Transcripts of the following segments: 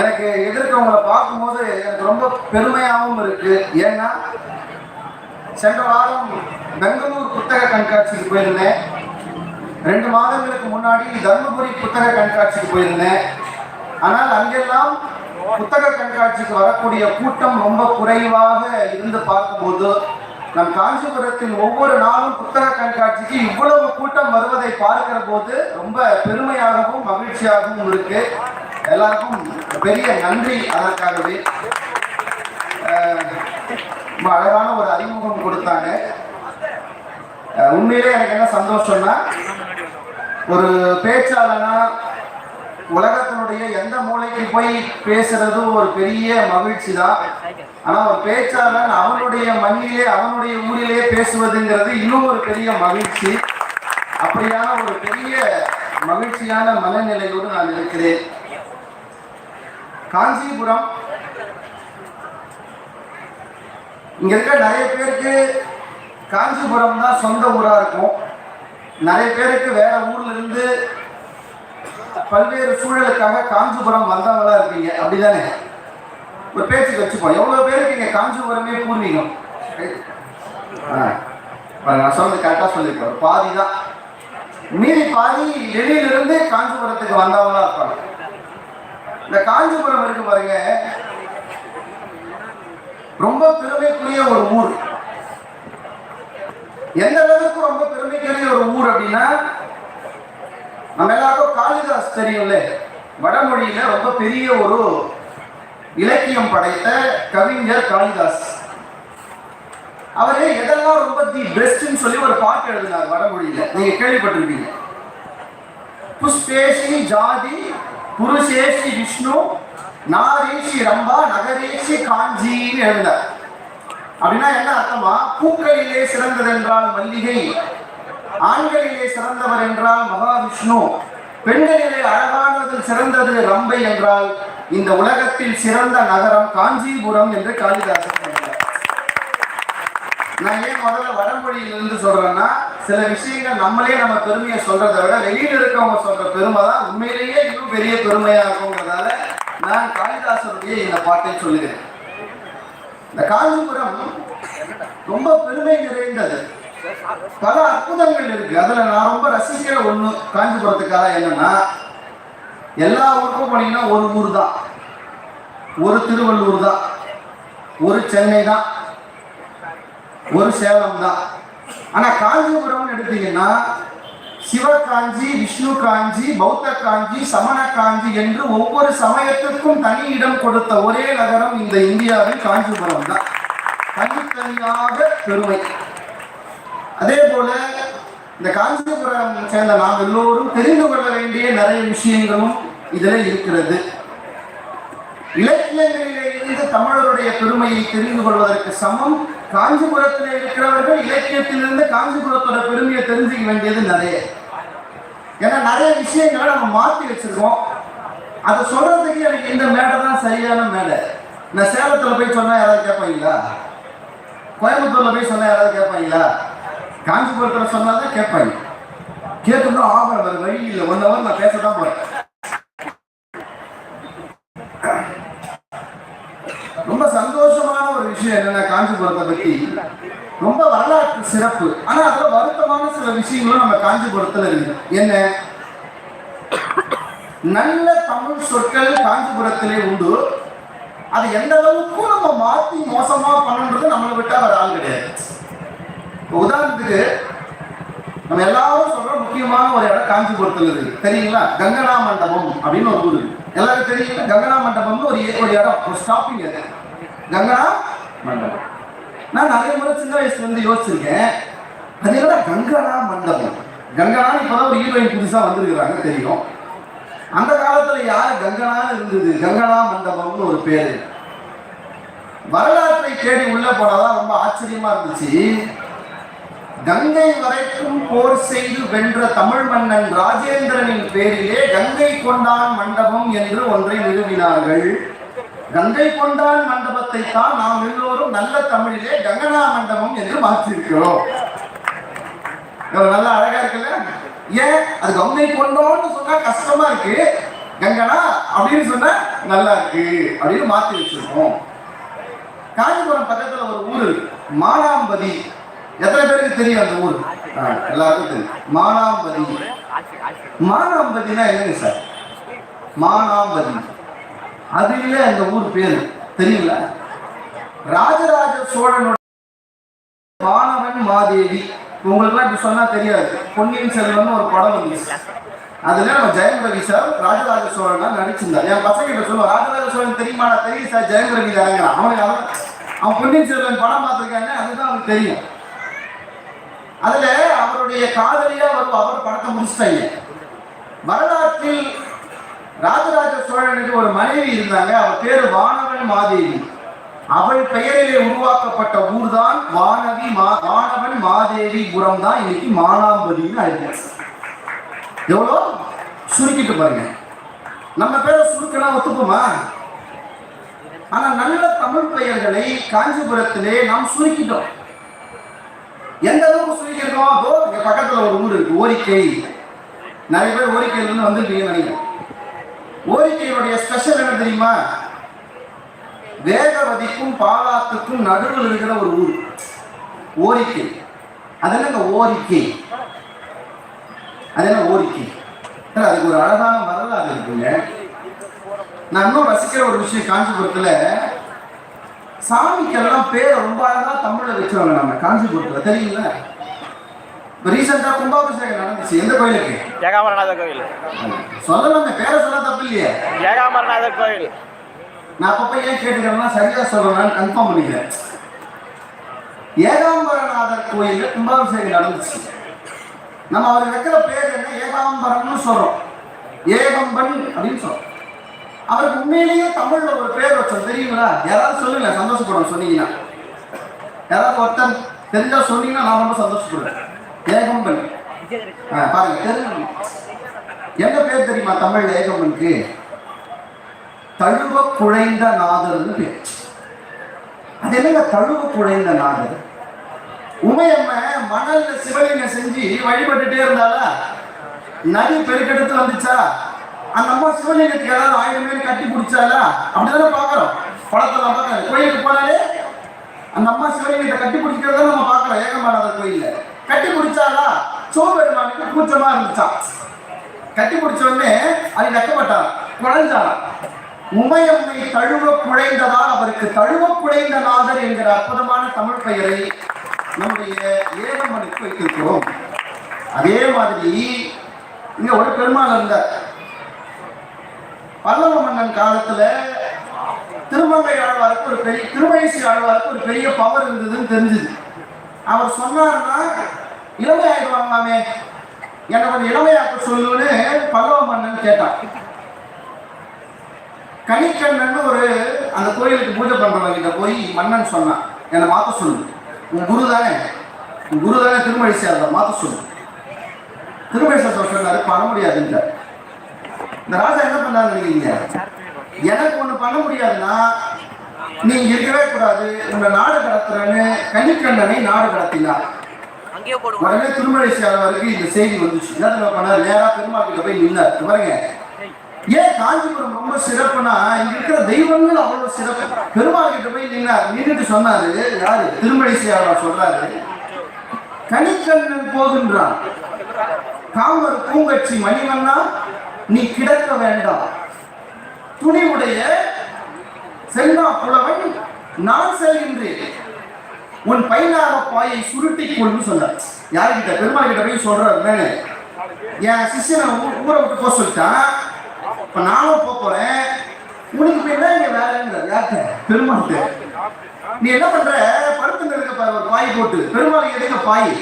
எனக்கு எதிர்க்கவங்களை பார்க்கும்போது எனக்கு ரொம்ப பெருமையாகவும் இருக்கு. ஏன்னா சென்ற வாரம் பெங்களூர் புத்தக கண்காட்சிக்கு போயிருந்தேன். ரெண்டு மாதங்களுக்கு முன்னாடி தர்மபுரி புத்தக கண்காட்சிக்கு போயிருந்தேன். ஆனால் அங்கெல்லாம் புத்தக கண்காட்சிக்கு வரக்கூடிய கூட்டம் ரொம்ப குறைவாக இருந்து பார்க்கும்போது நம் காஞ்சிபுரத்தில் ஒவ்வொரு நாளும் புத்தக கண்காட்சிக்கு இவ்வளவு கூட்டம் வருவதை பார்க்கிற போது ரொம்ப பெருமையாகவும் மகிழ்ச்சியாகவும் இருக்கு. எல்லாருக்கும் பெரிய நன்றி அதற்காகவே. ரொம்ப அழகான ஒரு அறிமுகம் கொடுத்தாங்க. உண்மையிலே எனக்கு என்ன சந்தோஷம்னா ஒரு பேச்சாளனா உலகத்தினுடைய எந்த மூலைக்கு போய் பேசுறது ஒரு பெரிய மகிழ்ச்சி தான் ஆனா ஒரு பேச்சாளன் அவனுடைய மண்ணிலே அவனுடைய ஊரிலே பேசுவதுங்கிறது இன்னும் ஒரு பெரிய மகிழ்ச்சி. அப்படியான ஒரு பெரிய மகிழ்ச்சியான மனநிலையோடு நான் இருக்கிறேன். காஞ்சிபுரம். இங்க இருக்க நிறைய பேருக்கு காஞ்சிபுரம் தான் சொந்த ஊரா இருக்கும். நிறைய பேருக்கு வேற ஊர்ல இருந்து பல்வேறு சூழலுக்காக காஞ்சிபுரம் வந்தவங்களா இருப்பீங்க அப்படிதானே? ஒரு பேச்சுக்கு வச்சுப்போம். எவ்வளவு பேருக்கு இங்க காஞ்சிபுரமே பூர்வீகம்? நான் சொன்னது கரெக்டா சொல்லியிருக்கேன் பாதி தான். மீறி பாதி வெளியிலிருந்து காஞ்சிபுரத்துக்கு வந்தவங்களா இருப்பாங்க. இந்த காஞ்சிபுரம் இருக்கு பாருங்க. ரொம்ப பெருமைக்குரிய ஒரு ஊர். எந்த அளவுக்கு ரொம்ப பெருமைக்குரிய ஒரு ஊர் அப்படின்னா நம்ம எல்லாருக்கும் காளிதாஸ் தெரியும்ல. வடமொழியில ரொம்ப பெரிய ஒரு இலக்கியம் படைத்த கவிஞர் காளிதாஸ். அவரு எதெல்லாம் ரொம்ப தி பெஸ்ட்னு சொல்லி ஒரு பாட்டு எழுதினார் வடமொழியில. நீங்க கேள்விப்பட்டிருப்பீங்க. புஷ்பேஷி ஜாதி புருஷேஷி விஷ்ணு நாரேஷி ரம்பா நகரேஷி காஞ்சின்னு எழுந்தார் அப்படின்னா என்ன அர்த்தமா? பூக்களிலே சிறந்ததென்றால் மல்லிகை ஆண்களிலே சிறந்தவர் என்றால் மகாவிஷ்ணு பெண்களிலே அழகானதில் சிறந்தது ரம்பை என்றால் இந்த உலகத்தில் சிறந்த நகரம் காஞ்சிபுரம் என்று காளிதாசன் நான் ஏன் முதல்ல வடமொழியிலிருந்து சொல்றேன்னா சில விஷயங்கள் நம்மளே நம்ம பெருமையை சொல்றதை விட வெளியில் இருக்கவங்க சொல்ற பெருமை தான் உண்மையிலேயே இன்னும் பெரிய பெருமையா இருக்குங்கிறதால நான் காளிதாசருடைய இந்த பாட்டை சொல்லுகிறேன். இந்த காஞ்சிபுரம் ரொம்ப பெருமை நிறைந்தது. பல அற்புதங்கள் இருக்கு. அதுல நான் ரொம்ப ரசிக்கிற ஒண்ணு காஞ்சிபுரத்துக்காக என்னன்னா எல்லா ஊருக்கும் போனீங்கன்னா ஒரு ஊர் தான். ஒரு திருவள்ளூர் தான். ஒரு சென்னை தான். ஒரு சேலம் தான். ஆனா காஞ்சிபுரம்னு எடுத்தீங்கன்னா சிவகாஞ்சி விஷ்ணு காஞ்சி பௌத்த காஞ்சி சமண காஞ்சி என்று ஒவ்வொரு சமயத்துக்கும் தனி இடம் கொடுத்த ஒரே நகரம் இந்த இந்தியாவின் காஞ்சிபுரம் தான். தனித்தனியாக பெருமை. அதே போல இந்த காஞ்சிபுரம் சேர்ந்த நாம் எல்லோரும் தெரிந்து கொள்ள வேண்டிய நிறைய விஷயங்களும் இதில் இருக்கிறது. இலக்கியங்களிலிருந்து தமிழருடைய பெருமையை தெரிந்து கொள்வதற்கு சமம். காஞ்சிபுரத்தில் இருக்கிறவர்கள் இலக்கியத்திலிருந்து காஞ்சிபுரத்தோட பெருமையை தெரிஞ்சுக்க வேண்டியது நிறைய. ஏன்னா நிறைய விஷயங்களை நம்ம மாற்றி வச்சிருக்கோம். அதை சொல்றதுக்கு எனக்கு இந்த மேடை தான் சரியான மேடை. நான் சேலத்தில் போய் சொன்னால் யாராவது கேட்பாங்களா? கோயம்புத்தூர்ல போய் சொன்னால் யாராவது கேட்பாங்களா? காஞ்சிபுரத்தில் சொன்னால் தான் கேட்பாங்க. கேட்கணும் ஆகிற வழி இல்லை ஒன் ஹவர் நான் பேச தான் போறேன் ரொம்ப சந்தோஷமான ஒரு விஷயம் என்னன்னா காஞ்சிபுரத்தை பத்தி ரொம்ப வரலாற்று சிறப்பு. ஆனா அதுல வருத்தமான சில விஷயங்களும் நம்ம காஞ்சிபுரத்துல இருக்கு. என்ன? நல்ல தமிழ் சொற்கள் காஞ்சிபுரத்திலே உண்டு. அது எந்த அளவுக்கு நம்ம மாத்தி மோசமா பண்ணணுன்றது நம்மளை விட்டா வர ஆள் கிடையாது. உதாரணத்துக்கு நம்ம எல்லாரும் சொல்ற முக்கியமான ஒரு இடம் காஞ்சிபுரத்துல இருக்கு. தெரியுங்களா? கங்கனா மண்டபம் அப்படின்னு ஒரு ஊர் எல்லாரும் எல்லாருக்கும் தெரியுங்களா? கங்கனா மண்டபம்னு ஒரு ஒரு இடம் ஒரு ஸ்டாப்பிங் அது. கங்கனா மண்டபம். நான் நிறைய முறை சின்ன வயசுல இருந்து யோசிச்சிருக்கேன். அது என்னடா கங்கனா மண்டபம்? கங்கனா இப்போதான் ஒரு ஹீரோயின் புதுசாக வந்திருக்கிறாங்க தெரியும். அந்த காலத்தில் யார் கங்கனான்னு இருந்தது? கங்கனா மண்டபம்னு ஒரு பேர். வரலாற்றை தேடி உள்ள போனாதான் ரொம்ப ஆச்சரியமா இருந்துச்சு. கங்கை வரைக்கும் போர் செய்து வென்ற தமிழ் மன்னன் ராஜேந்திரனின் பேரிலே கங்கை கொண்டான் மண்டபம் என்று ஒன்றை நிறுவினார்கள். கங்கை கொண்டான் மண்டபத்தை தான் நாம் எல்லோரும் நல்ல தமிழிலே கங்கனா மண்டபம் என்று மாற்றிருக்கிறோம். நல்லா அழகா இருக்குல்ல? ஏன்? அது கங்கை கொண்டோம்னு சொன்னா கஷ்டமா இருக்கு. கங்கனா அப்படின்னு சொன்னா நல்லா இருக்கு அப்படின்னு மாத்தி வச்சிருக்கோம். காஞ்சிபுரம் பக்கத்துல ஒரு ஊர் மானாம்பதி. எத்தனை பேருக்கு தெரியும் அந்த ஊர்? எல்லாருக்கும் தெரியும். மானாம்பதி. மானாம்பதினா என்னங்க சார்? மானாம்பதி. அது அந்த ஊர் பேரு. தெரியல ராஜராஜ சோழனுடைய மாணவன் மாதேவி. உங்களுக்குலாம் இப்படி சொன்னா தெரியாது. பொன்னியின் செல்வன் ஒரு படம் வந்துச்சு. அதுல நம்ம ஜெயம் ரவி சார் ராஜராஜ சோழன் நடிச்சிருந்தார். என் பசங்க கிட்ட சொல்லுவோம் ராஜராஜ சோழன் தெரியுமா தெரியும் சார் ஜெயம் ரவி இறங்குறான். அவனுக்கு அவன் அவன் பொன்னியின் செல்வன் படம் பார்த்திருக்காங்க அதுதான் அவனுக்கு தெரியும். அதுல அவருடைய காதலியா வரும் அவர் படத்தை முடிச்சிட்டாங்க. வரலாற்றில் ராஜராஜ சோழனுக்கு ஒரு மனைவி இருந்தாங்க. அவர் பேரு வானவன் மாதேவி. அவள் பெயரிலே உருவாக்கப்பட்ட ஊர் தான் வானவி மா வானவன் மாதேவி புரம் தான் இன்னைக்கு மானாம்பதின்னு அழைக்கிறாங்க எவ்வளோ? சுருக்கிட்டு பாருங்க. நம்ம பேரை சுருக்கினா ஒத்துக்குமா ஆனா நல்ல தமிழ் பெயர்களை காஞ்சிபுரத்திலே நாம் சுருக்கிட்டோம். எந்த அளவுக்கு சுருக்கிட்டோம் அதோ இங்க பக்கத்துல ஒரு ஊர் இருக்கு ஓரிக்கை நிறைய பேர் ஓரிக்கையில இருந்து வந்திருக்கீங்கன்னு நினைக்கிறேன். ஓரிக்கையுடைய ஸ்பெஷல் என்ன தெரியுமா? வேகவதிக்கும் பாலாத்துக்கும் நடுவில் இருக்கிற ஒரு ஊர். ஓரிக்கை. அது என்னங்க ஓரிக்கை? அது என்ன ஓரிக்கை? அதுக்கு ஒரு அழகான வரலாறு இருக்குங்க. நான் இன்னும் ரசிக்கிற ஒரு விஷயம் காஞ்சிபுரத்துல சாமிக்கெல்லாம் பேர் ரொம்ப அழகா தமிழ்ல வச்சிருவாங்க நம்ம காஞ்சிபுரத்துல. தெரியுங்களா? இப்போ ரீசெண்டா கும்பாபிஷேகம் நடந்துச்சு. எந்த கோயிலுக்கு? ஏகாமரநாதர் கோயில். சொல்லலாமே பேரை சொல்ல தப்பு இல்லையே ஏகாமரநாதர் கோயில். நான் அப்பப்ப ஏன் கேட்டுக்கிறேன்னா சரியா சொல்றேன் கன்ஃபார்ம் பண்ணிக்கிறேன். ஏகாம்பரநாதர் கோயில்ல கும்பாபிஷேகம் நடந்துச்சு. நம்ம அவர் வைக்கிற பேர் என்ன? ஏகாம்பரம்னு சொல்றோம். ஏகம்பன் அப்படின்னு சொல்றோம். அவருக்கு உண்மையிலேயே தமிழ்ல ஒரு பேர் வச்சோம் தெரியுங்களா? யாராவது சொல்லுங்க சந்தோஷப்படும் சொன்னீங்கன்னா. யாராவது ஒருத்தன் தெரிஞ்சா சொன்னீங்கன்னா நான் ரொம்ப சந்தோஷப்படுவேன். ஏகம்பன். பாருங்க தெரிஞ்சு என்ன பேர் தெரியுமா தமிழ் ஏகம்பனுக்கு? தழுவ குழைந்த நாதர்னு பேர். அது என்னங்க தழுவ குழைந்த நாதர்? உமையம்ம மணல்ல சிவலிங்கம் செஞ்சு வழிபட்டுட்டே இருந்தாளா? நதி பெருக்கெடுத்து வந்துச்சா? அந்த அம்மா சிவலிங்கத்துக்கு ஏதாவது ஆயிரம் பேர் கட்டி பிடிச்சாலா அப்படிதானே பாக்குறோம் படத்துல பார்க்கறோம் கோயிலுக்கு போனாலே அந்த அம்மா சிவலிங்கத்தை கட்டி பிடிக்கிறத நம்ம பாக்குறோம் ஏகமானவர் கோயில்ல. கட்டி முடிச்சாலா சோபெருமானுக்கு கூச்சமா இருந்துச்சான் கட்டி முடிச்ச உடனே அது நக்கப்பட்டார் குழஞ்சாராம் உமையம்மை தழுவ குழைந்ததால் அவருக்கு தழுவ குழைந்த நாதர் என்கிற அற்புதமான தமிழ் பெயரை நம்முடைய ஏகம்மனுக்கு வைத்திருக்கிறோம். அதே மாதிரி இங்க ஒரு பெருமாள் இருந்தார். பல்லவ மன்னன் காலத்துல திருமங்கை ஆழ்வாருக்கு ஒரு பெரிய திருமயசி ஆழ்வாருக்கு ஒரு பெரிய பவர் இருந்ததுன்னு தெரிஞ்சுது. அவர் சொன்னாருன்னா இளமை ஆயிடுவாங்களாமே என்னை கொஞ்சம் இளமையாக்க சொல்லுன்னு பல்லவ மன்னன் கேட்டான். கனிக்கண்ணன் ஒரு அந்த கோயிலுக்கு பூஜை பண்றவங்க கிட்ட போய் மன்னன் சொன்னான். என்னை மாத்த சொல்லு. உன் குரு தானே. உன் குரு தானே திருமழிசை சேர்ந்த மாத்த சொல்லு. திருமழிசை சொன்னாரு பண்ண முடியாதுன்ற. இந்த ராஜா என்ன பண்ணாரு நினைக்கிறீங்க எனக்கு ஒண்ணு பண்ண முடியாதுன்னா நீ இருக்கவே கூடாது. உன்னை நாடு கடத்துறேன்னு கனிக்கண்ணனை நாடு கடத்தினார். உடனே திருமழிசை ஆழ்வாருக்கு இந்த செய்தி வந்துச்சு. என்ன பண்ணாரு? நேரா பெருமாள் கிட்ட போய் நின்னார். பாருங்க. ஏன் காஞ்சிபுரம் ரொம்ப சிறப்புனா இங்க இருக்கிற தெய்வங்கள் அவ்வளவு சிறப்பு. பெருமாள் கிட்ட போய் நின்னார். நின்றுட்டு சொன்னாரு. யாரு? திருமழிசை ஆழ்வார் சொல்றாரு. கனிக்கண்ணன் போகின்றான் காமர் பூங்கச்சி மணிவண்ணா நீ கிடக்க வேண்டாம். துணிவுடைய செல்வா புலவன் நான் செல்கின்றேன். உன் பைனாக பாயை சுருட்டி கொண்டு சொன்னார். யாருக்கிட்ட? பெருமாள் கிட்ட போய் சொல்றாரு என் சிஷ்யனை ஊரை விட்டு போக சொல்லிட்டான் இப்ப நானும் போக போறேன். உனக்கு போய் இங்க வேலைங்கிறார்? யார்கிட்ட? பெருமாள்கிட்ட. நீ என்ன பண்ற? படுத்து இருக்க ஒரு பாய் போட்டு. பெருமாள் எடுக்க பாய்?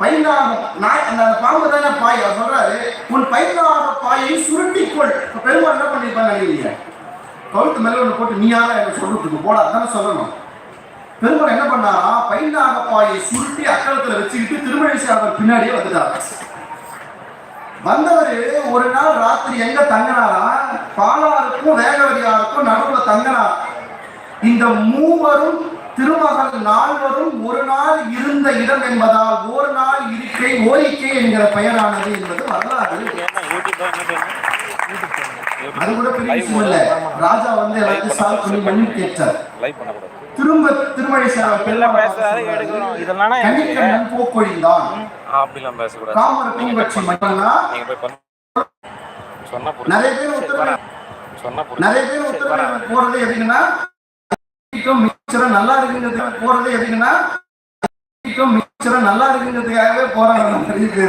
பைனாக நான் அந்த அந்த பாம்பு தானே பாய் அவர் சொல்றாரு. உன் பைனாக பாயை சுருட்டிக்கொள் இப்ப பெருமாள் என்ன பண்ணிருப்பாங்க நினைக்கிறீங்க? கழுத்து மேலே ஒன்று போட்டு நீயால எனக்கு சொல்லிட்டு போடா தானே சொல்லணும். பெருமாள் என்ன பண்ணாரா? பைனாக பாயை சுருட்டி அக்கலத்தில் வச்சுக்கிட்டு திருமழிசை அவர் பின்னாடியே வந்துட்டார். வந்தவர் ஒரு நாள் ராத்திரி எங்க தங்கினாரா? பாலாருக்கும் வேகவதியாருக்கும் நடுவில் தங்கினார். இந்த மூவரும் திருமகள் நால்வரும் ஒரு நாள் இருந்த இடம் என்பதால் ஒரு நாள் இருக்கை ஓரிக்கை என்கிற பெயரானது என்பது வரலாறு. அது கூட பெரிய விஷயம் இல்ல. ராஜா வந்து எல்லாத்தையும் சால்வ் பண்ணி மன்னிப்பு கேட்டார். திரும்ப திருமணி கணிக்கண்ணன் போக்கொழிந்தான். அப்படிலாம் பேசக்கூடாது. பண்ண. சொன்னா புரியும் நிறைய பேர் உத்தரவு சொன்னா புரியும் நிறைய பேர் உத்தரவு போறது எதுக்குன்னா நல்லா இருக்குங்கிறது போறது எதுக்குன்னா நல்லா இருக்குங்கிறதுக்காகவே போறாங்க நிறைய பேர்